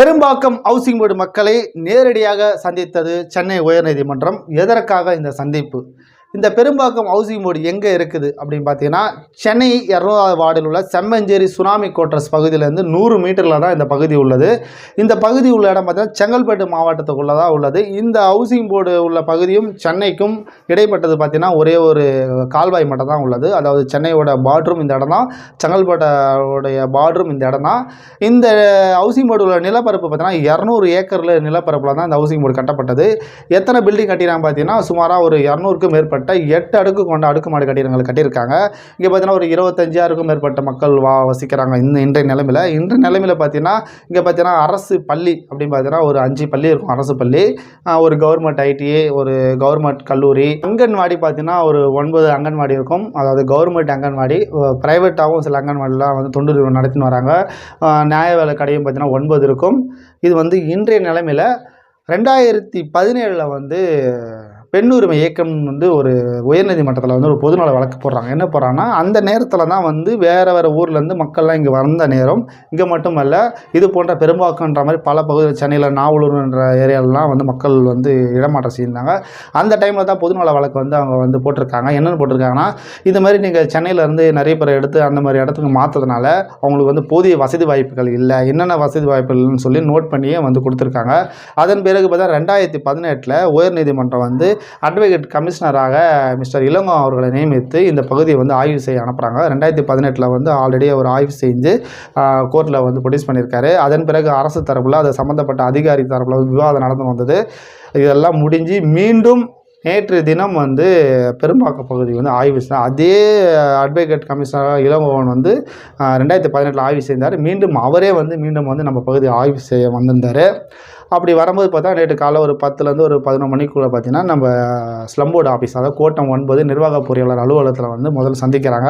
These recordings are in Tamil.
பெரும்பாக்கம் ஹவுசிங் போர்டு மக்களை நேரடியாக சந்தித்தது சென்னை உயர்நீதிமன்றம். எதற்காக இந்த சந்திப்பு? இந்த பெரும்பாக்கம் ஹவுசிங் போர்டு எங்கே இருக்குது அப்படின்னு பார்த்தீங்கன்னா சென்னை இரநூறாவது வார்டில் உள்ள செம்மஞ்சேரி சுனாமி கோட்ரஸ் பகுதியிலேருந்து நூறு மீட்டரில் தான் இந்த பகுதி உள்ளது. இந்த பகுதி உள்ள இடம் பார்த்தீங்கன்னா செங்கல்பட்டு மாவட்டத்துக்குள்ளே தான் உள்ளது. இந்த ஹவுசிங் போர்டு உள்ள பகுதியும் சென்னைக்கும் இடைப்பட்டது பார்த்தீங்கன்னா ஒரே ஒரு கால்வாய் மட்டும் தான் உள்ளது. அதாவது சென்னையோட பார்டரும் இந்த இடம் தான் செங்கல்பட்டோடைய பார்டரும் இந்த இடம் தான். இந்த ஹவுசிங் போர்டு உள்ள நிலப்பரப்பு பார்த்தீங்கன்னா இரநூறு ஏக்கரில் நிலப்பரப்பில் தான் இந்த ஹவுசிங் போர்டு கட்டப்பட்டது. எத்தனை பில்டிங் கட்டினாங்க பார்த்தீங்கன்னா சுமாராக ஒரு இரநூறுக்கும் மேற்பட்ட எட்டு அடுக்கு கொண்ட அடுக்குமாடி கட்டிடங்கள் கட்டியிருக்காங்க. இங்கே பார்த்தீங்கன்னா ஒரு இருபத்தஞ்சாயிரக்கும் மேற்பட்ட மக்கள் வா வசிக்கிறாங்க இந்த இன்றைய நிலைமையில். இன்றைய நிலைமையில் பார்த்தீங்கன்னா இங்கே பார்த்தீங்கன்னா அரசு பள்ளி அப்படின்னு பார்த்தீங்கன்னா ஒரு அஞ்சு பள்ளி இருக்கும் அரசு பள்ளி. ஒரு கவர்மெண்ட் ஐடிஐ ஒரு கவர்மெண்ட் கல்லூரி. அங்கன்வாடி பார்த்தீங்கன்னா ஒரு ஒன்பது அங்கன்வாடி இருக்கும். அதாவது கவர்மெண்ட் அங்கன்வாடி ப்ரைவேட்டாகவும் சில அங்கன்வாடிலாம் வந்து தொண்டு நிறுவனம் நடத்தின்னு வராங்க. நியாய வேலை கடையும் பார்த்தீங்கன்னா ஒன்பது இருக்கும். இது வந்து இன்றைய நிலைமையில் ரெண்டாயிரத்தி பதினேழில் வந்து பெண் உரிமை இயக்கம் வந்து ஒரு உயர்நீதிமன்றத்தில் வந்து ஒரு பொதுநல வழக்கு போடுறாங்க. என்ன போடுறாங்கன்னா அந்த நேரத்தில் தான் வந்து வேறு வேறு ஊர்லேருந்து மக்கள்லாம் இங்கே வந்த நேரம் இங்கே மட்டுமல்ல இது போன்ற பெரும்பாக்கன்ற மாதிரி பல பகுதிகள் சென்னையில் நாவலூர்ன்ற ஏரியாலலாம் வந்து மக்கள் வந்து இடமாற்றம் செய்திருந்தாங்க. அந்த டைமில் தான் பொதுநல வழக்கு வந்து அவங்க வந்து போட்டிருக்காங்க. என்னென்னு போட்டிருக்காங்கன்னா இது மாதிரி நீங்கள் சென்னையிலேருந்து நிறைய பேர் எடுத்து அந்த மாதிரி இடத்துக்கு மாற்றதுனால அவங்களுக்கு வந்து போதிய வசதி வாய்ப்புகள் இல்லை. என்னென்ன வசதி வாய்ப்புகள்னு சொல்லி நோட் பண்ணியே வந்து கொடுத்துருக்காங்க. அதன் பிறகு பார்த்தா ரெண்டாயிரத்தி பதினெட்டில் உயர்நீதிமன்றம் வந்து அட்வொகேட் கமிஷனராக மிஸ்டர் இளங்கோ அவர்களை நியமித்து இந்த பகுதியை வந்து ஆய்வு செய்ய அனுப்புகிறாங்க ரெண்டாயிரத்தி பதினெட்டில் வந்து ஆல்ரெடி அவர் ஆய்வு செஞ்சு கோர்ட்டில் வந்து ப்ரொடியூஸ் பண்ணியிருக்காரு. அதன் பிறகு அரசு தரப்பில் அது சம்மந்தப்பட்ட அதிகாரி தரப்பில் வந்து விவாதம் நடந்து வந்தது. இதெல்லாம் முடிஞ்சு மீண்டும் நேற்று தினம் வந்து பெரும்பாக்கம் பகுதி வந்து ஆய்வு செஞ்ச அதே அட்வொகேட் கமிஷனர் இளங்கோவன் வந்து ரெண்டாயிரத்தி பதினெட்டில் ஆய்வு செய்தார். மீண்டும் அவரே வந்து மீண்டும் வந்து நம்ம பகுதி ஆய்வு செய்ய வந்திருந்தார். அப்படி வரும்போது பார்த்தா நேற்று காலை ஒரு பத்துலேருந்து ஒரு பதினொன்று மணிக்குள்ளே பார்த்தீங்கன்னா நம்ம ஸ்லம் போர்டு ஆஃபீஸ் அதாவது கோட்டம் ஒன்பது நிர்வாக பொறியாளர் அலுவலகத்தில் வந்து முதல்ல சந்திக்கிறாங்க.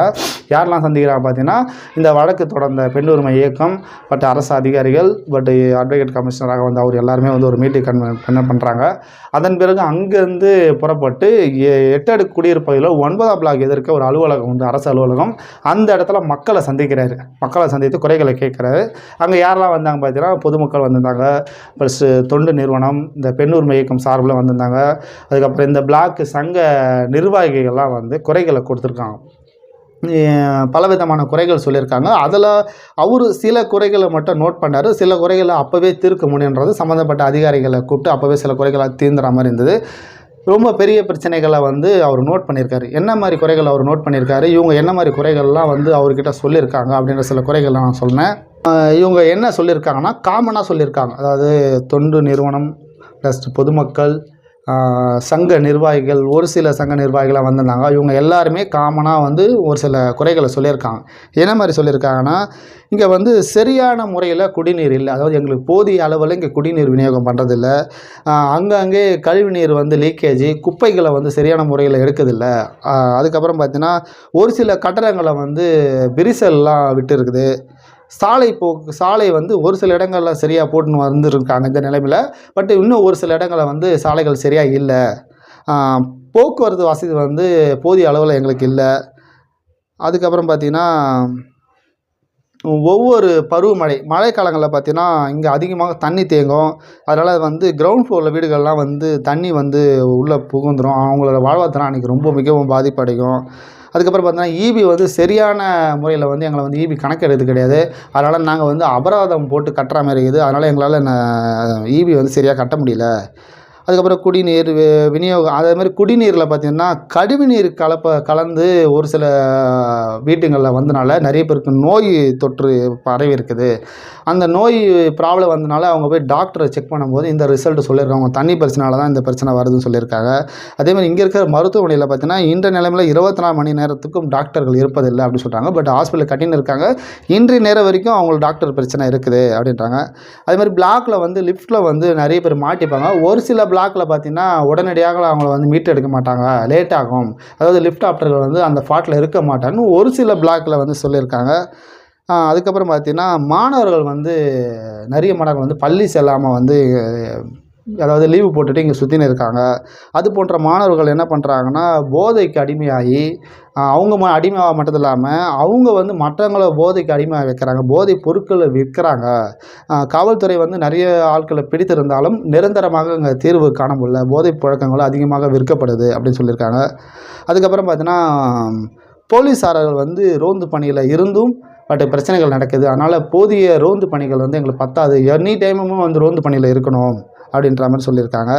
யாரெல்லாம் சந்திக்கிறாங்க பார்த்தீங்கன்னா இந்த வழக்கு தொடர்ந்த பெண் உரிமை இயக்கம் பட் அரசு அதிகாரிகள் பட் அட்வொகேட் கமிஷனராக வந்து அவர் எல்லாருமே வந்து ஒரு மீட்டிங் கன் என்ன பண்ணுறாங்க அதன் பிறகு அங்கேருந்து புறப்பட்டு எ- எட்டு குடியிருப்பதில் ஒன்பதாம் பிளாக் எதிர்க்க ஒரு அலுவலகம் வந்து அரசு அலுவலகம். அந்த இடத்துல மக்களை சந்திக்கிறாரு. மக்களை சந்தித்து குறைகளை கேட்குறாரு. அங்கே யாரெல்லாம் வந்தாங்க பார்த்தீங்கன்னா பொதுமக்கள் வந்திருந்தாங்க. ப்ளஸ் தொண்டு நிறுவனம் இந்த பெண்ணுரிமை இயக்கம் சார்பில் வந்திருந்தாங்க. அதுக்கப்புறம் இந்த பிளாக் சங்க நிர்வாகிகள்லாம் வந்து குறைகளை கொடுத்துருக்காங்க. பல பலவிதமான குறைகள் சொல்லியிருக்காங்க. அதில் அவர் சில குறைகளை மட்டும் நோட் பண்ணார். சில குறைகளை அப்போவே தீர்க்க முடியுன்றது சம்மந்தப்பட்ட அதிகாரிகளை கூப்பிட்டு அப்போவே சில குறைகளை தீர்ந்துற மாதிரி இருந்தது. ரொம்ப பெரிய பிரச்சனைகளை வந்து அவர் நோட் பண்ணியிருக்காரு. என்ன மாதிரி குறைகள் அவர் நோட் பண்ணியிருக்காரு? இவங்க என்ன மாதிரி குறைகள்லாம் வந்து அவர்கிட்ட சொல்லியிருக்காங்க அப்படின்ற சில குறைகளை நான் சொன்னேன். இவங்க என்ன சொல்லியிருக்காங்கன்னா காமனாக சொல்லியிருக்காங்க அதாவது தொண்டு நிறுவனம் ப்ளஸ் பொதுமக்கள் சங்க நிர்வாகிகள் ஒரு சில சங்க நிர்வாகிகளாக வந்திருந்தாங்க. இவங்க எல்லாருமே காமனாக வந்து ஒரு சில குறைகளை சொல்லியிருக்காங்க. என்ன மாதிரி சொல்லியிருக்காங்கன்னா இங்கே வந்து சரியான முறையில் குடிநீர் இல்லை. அதாவது எங்களுக்கு போதிய அளவில் இங்கே குடிநீர் விநியோகம் பண்ணுறதில்ல அங்கங்கே கழிவுநீர் வந்து லீக்கேஜ் குப்பைகளை வந்து சரியான முறையில் எடுக்கிறதில்ல. அதுக்கப்புறம் பார்த்தீங்கன்னா ஒரு சில கட்டடங்களை வந்து விரிசல்லாம் விட்டு இருக்குது சாலை போக்கு சாலை வந்து ஒரு சில இடங்களில் சரியாக போட்டுன்னு வந்துருக்காங்க இந்த நிலைமையில். பட் இன்னும் ஒரு சில இடங்களில் வந்து சாலைகள் சரியாக இல்லை. போக்குவரத்து வசதி வந்து போதிய அளவில் எங்களுக்கு இல்லை. அதுக்கப்புறம் பார்த்திங்கன்னா ஒவ்வொரு பருவமழை மழைக்காலங்களில் பார்த்தீங்கன்னா இங்கே அதிகமாக தண்ணி தேங்கும். அதனால் வந்து கிரவுண்ட் ஃப்ளோரில் வீடுகள்லாம் வந்து தண்ணி வந்து உள்ளே புகுந்துடும் அவங்களோட வாழ்வாதாரம் அன்றைக்கி ரொம்ப மிகவும் பாதிப்படையும். அதுக்கப்புறம் பார்த்தீங்கன்னா ஈபி வந்து சரியான முறையில் வந்து எங்களை வந்து ஈபி கணக்கெடுத்து கிடையாது. அதனால் நாங்கள் வந்து அபராதம் போட்டு கட்டுற மாதிரி இருக்குது. அதனால் எங்களால் ஈபி வந்து சரியாக கட்ட முடியல. அதுக்கப்புறம் குடிநீர் விநியோகம் அதே மாதிரி குடிநீரில் பார்த்திங்கன்னா கழிவுநீர் கலப்ப கலந்து ஒரு சில வீட்டுங்களில் வந்தனால நிறைய பேருக்கு நோய் தொற்று பரவி இருக்குது. அந்த நோய் ப்ராப்ளம் வந்தனால அவங்க போய் டாக்டரை செக் பண்ணும்போது இந்த ரிசல்ட் சொல்லியிருக்காங்க. தண்ணி பிரச்சனால தான் இந்த பிரச்சனை வருதுன்னு சொல்லியிருக்காங்க. அதே மாதிரி இங்கே இருக்கிற மருத்துவமனையில் பார்த்தீங்கன்னா இந்த நிலைமையில் இருபத்தி நாலு மணி நேரத்துக்கும் டாக்டர்கள் இருப்பதில்லை அப்படின்னு சொல்கிறாங்க பட் ஹாஸ்பிட்டல் கட்டின்னு இருக்காங்க. இன்றைய நேரம் வரைக்கும் அவங்களுக்கு டாக்டர் பிரச்சனை இருக்குது அப்படின்றாங்க. அதே மாதிரி பிளாக்ல வந்து லிஃப்ட்டில் வந்து நிறைய பேர் மாட்டிப்பாங்க. ஒரு சில பிளாக்கில் பார்த்தீங்கன்னா உடனடியாக அவங்கள வந்து மீட் எடுக்க மாட்டாங்க. லேட் ஆகும். அதாவது லிஃப்ட் ஆப்டர்கள் வந்து அந்த ஃபாட்டில் இருக்க மாட்டாங்கன்னு ஒரு சில பிளாக்கில் வந்து சொல்லியிருக்காங்க. அதுக்கப்புறம் பார்த்தீங்கன்னா மாணவர்கள் வந்து நிறைய மாணவர்கள் வந்து பள்ளி செல்லாமல் வந்து அதாவது லீவு போட்டுட்டு இங்கே சுற்றின்னு இருக்காங்க. அது போன்ற மாணவர்கள் என்ன பண்ணுறாங்கன்னா போதைக்கு அடிமையாகி அவங்க ம மட்டும் இல்லாமல் அவங்க வந்து மற்றவங்கள போதைக்கு அடிமையாக வைக்கிறாங்க. போதை பொருட்களை விற்கிறாங்க. காவல்துறை வந்து நிறைய ஆட்களை பிடித்திருந்தாலும் நிரந்தரமாக அங்கே தீர்வு காண முடியல. போதை புழக்கங்களும் அதிகமாக விற்கப்படுது அப்படின்னு சொல்லியிருக்காங்க. அதுக்கப்புறம் பார்த்தீங்கன்னா போலீஸாரர்கள் வந்து ரோந்து பணியில் இருந்தும் பட் பிரச்சனைகள் நடக்குது. அதனால் போதிய ரோந்து பணிகள் வந்து எங்களுக்கு பத்தாது. எனி டைமும் வந்து ரோந்து பணியில் இருக்கணும். அப்படின்ற மாதிரி சொல்லியிருக்காங்க.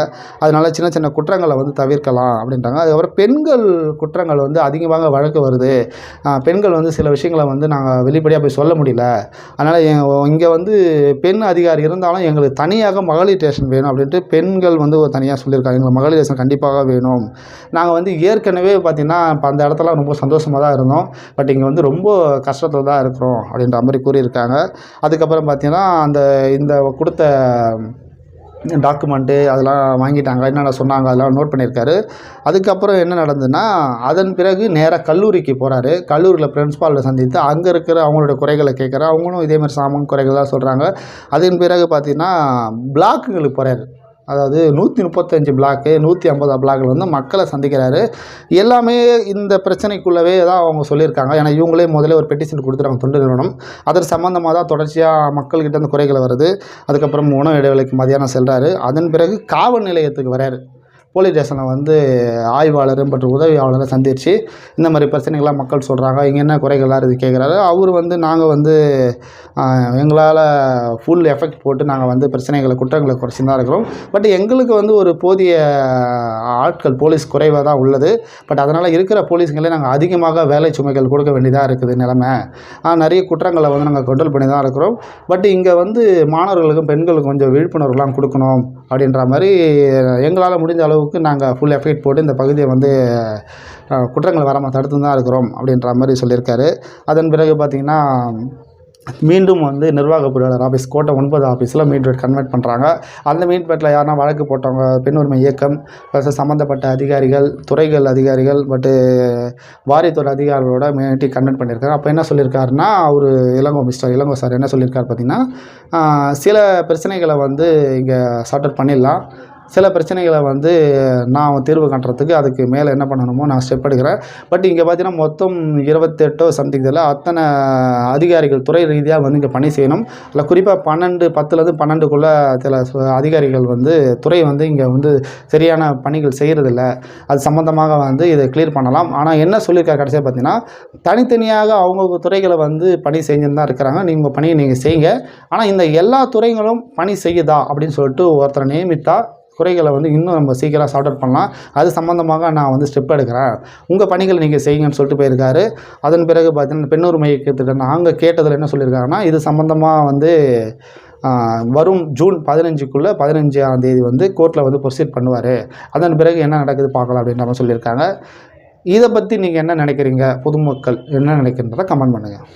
அதனால சின்ன சின்ன குற்றங்களை வந்து தவிர்க்கலாம் அப்படின்றாங்க. அதுக்கப்புறம் பெண்கள் குற்றங்கள் வந்து அதிகமாக வழக்கு வருது. பெண்கள் வந்து சில விஷயங்களை வந்து நாங்கள் வெளிப்படையாக போய் சொல்ல முடியல. அதனால் இங்கே வந்து பெண் அதிகாரி இருந்தாலும் எங்களுக்கு தனியாக மகளிர் ஸ்டேஷன் வேணும் அப்படின்ட்டு பெண்கள் வந்து ஒரு தனியாக சொல்லியிருக்காங்க. எங்களுக்கு மகளிர் ஸ்டேஷன் கண்டிப்பாக வேணும். நாங்கள் வந்து ஏற்கனவே பார்த்திங்கன்னா இப்போ அந்த இடத்துல ரொம்ப சந்தோஷமாக தான் இருந்தோம். பட் இங்கே வந்து ரொம்ப கஷ்டத்தில் தான் இருக்கிறோம் அப்படின்ற மாதிரி கூறியிருக்காங்க. அதுக்கப்புறம் பார்த்திங்கன்னா அந்த இந்த கொடுத்த டாக்குமெண்ட்டு அதெல்லாம் வாங்கிட்டாங்க. என்னென்ன சொன்னாங்க அதெல்லாம் நோட் பண்ணியிருக்காரு. அதுக்கப்புறம் என்ன நடந்ததுன்னா அதன் பிறகு நேராக கல்லூரிக்கு போகிறாரு கல்லூரியில் பிரின்ஸ்பாலில் சந்தித்து அங்கே இருக்கிற அவங்களோட குறைகளை கேட்குற அவங்களும் இதேமாதிரி சாமான் குறைகள் தான் சொல்கிறாங்க அதன் பிறகு பார்த்திங்கன்னா பிளாக்குங்களுக்கு போகிறாரு அதாவது நூற்றி முப்பத்தஞ்சு பிளாக்கு நூற்றி ஐம்பது பிளாக்கில் வந்து மக்களை சந்திக்கிறாரு. எல்லாமே இந்த பிரச்சனைக்குள்ளவே தான் அவங்க சொல்லியிருக்காங்க. ஏன்னா இவங்களே முதல்ல ஒரு பெட்டிஷன் கொடுத்துருக்காங்க தொண்டு நிறுவனம். அதன் சம்மந்தமாக தான் தொடர்ச்சியாக மக்கள்கிட்ட அந்த குறைகள் வருது. அதுக்கப்புறம் உணவு இடைவெளிக்கு மதியானம் செல்கிறாரு அதன் பிறகு காவல் நிலையத்துக்கு வராரு போலீஸ் ஸ்டேஷனில் வந்து ஆய்வாளர் மற்றும் உதவியாளரை சந்தித்து இந்த மாதிரி பிரச்சனைகள்லாம் மக்கள் சொல்கிறாங்க இங்கே என்ன குறைகள்லாம் இருக்குது கேட்குறாரு அவர் வந்து நாங்கள் வந்து எங்களால் ஃபுல் எஃபெக்ட் போட்டு நாங்கள் வந்து பிரச்சனைகளை குற்றங்களை குறைச்சி தான் இருக்கிறோம். பட் எங்களுக்கு வந்து ஒரு போதிய ஆட்கள் போலீஸ் குறைவாக தான் உள்ளது. பட் அதனால் இருக்கிற போலீஸுங்களே நாங்கள் அதிகமாக வேலை சுமைகள் கொடுக்க வேண்டியதாக இருக்குது நிலமை. நிறைய குற்றங்களை வந்து நாங்கள் கண்ட்ரோல் பண்ணி தான் இருக்கிறோம். பட் இங்கே வந்து மாணவர்களுக்கும் பெண்களுக்கும் கொஞ்சம் விழிப்புணர்வுலாம் கொடுக்கணும். அப்படின்ற மாதிரி எங்களால் முடிஞ்ச அளவுக்கு நாங்கள் ஃபுல் எஃபெக்ட் போட்டு இந்த பகுதியை வந்து குற்றங்கள் வராமல் தடுத்து தான் இருக்கிறோம் அப்படின்ற மாதிரி சொல்லியிருக்காரு. அதன் பிறகு பார்த்திங்கன்னா மீண்டும் வந்து நிர்வாக பொறியாளர் ஆஃபீஸ் கோட்டை ஒன்பது ஆஃபீஸில் மீட்பேட் கன்வெர்ட் பண்ணுறாங்க அந்த மீட்பேட்டில் யாருன்னா வழக்கு போட்டவங்க பெண் உரிமை இயக்கம் ப்ளஸ் சம்மந்தப்பட்ட அதிகாரிகள் துறைகள் அதிகாரிகள் பட்டு வாரியத்துறை அதிகாரிகளோட மீட்டி கன்வெர்ட் பண்ணியிருக்காரு அப்போ என்ன சொல்லியிருக்காருன்னா அவர் இளங்கோ மிஸ்டர் இளங்கோ சார் என்ன சொல்லியிருக்காரு பார்த்தீங்கன்னா சில பிரச்சனைகளை வந்து இங்கே சார்ட் அவுட் பண்ணிடலாம். சில பிரச்சனைகளை வந்து நான் தீர்வு காட்டுறதுக்கு அதுக்கு மேலே என்ன பண்ணணுமோ நான் ஸ்டெப் எடுக்கிறேன் பட் இங்கே பார்த்தீங்கன்னா மொத்தம் இருபத்தெட்டோ சம்திங் இதில் அத்தனை அதிகாரிகள் துறை ரீதியாக வந்து இங்கே பணி செய்யணும். இல்லை குறிப்பாக பன்னெண்டு பத்துலேருந்து பன்னெண்டுக்குள்ளே சில அதிகாரிகள் வந்து துறை வந்து இங்கே வந்து சரியான பணிகள் செய்கிறதில்ல அது சம்மந்தமாக வந்து இதை கிளியர் பண்ணலாம். ஆனால் என்ன சொல்லியிருக்காரு கடைசியாக பார்த்தீங்கன்னா தனித்தனியாக அவங்கவுங்க துறைகளை வந்து பணி செஞ்சுன்னு தான் இருக்கிறாங்க. நீங்கள் உங்கள் பணியை நீங்கள் செய்யுங்க. ஆனால் இந்த எல்லா துறைகளும் பணி செய்யுதா அப்படின்னு சொல்லிட்டு ஒருத்தரை நியமித்தா குறைகளை வந்து இன்னும் நம்ம சீக்கிரம் சார்ட் அவுட் பண்ணலாம். அது சம்மந்தமாக நான் வந்து ஸ்டெப் எடுக்கிறேன். உங்கள் பணிகளை நீங்கள் செய்யுங்கன்னு சொல்லிட்டு போயிருக்காரு. அதன் பிறகு பார்த்தீங்கன்னா பெண்ணூர் மையத்திட்ட நாங்கள் கேட்டதில் என்ன சொல்லியிருக்காங்கன்னா இது சம்மந்தமாக வந்து வரும் ஜூன் பதினஞ்சுக்குள்ளே பதினஞ்சாம் தேதி வந்து கோர்ட்டில் வந்து ப்ரொசீட் பண்ணுவார். அதன் பிறகு என்ன நடக்குது பார்க்கலாம் அப்படின்ற மாதிரி சொல்லியிருக்காங்க. இதை பற்றி நீங்கள் என்ன நினைக்கிறீங்க? பொதுமக்கள் என்ன நினைக்கிறன்றதை கமெண்ட் பண்ணுங்கள்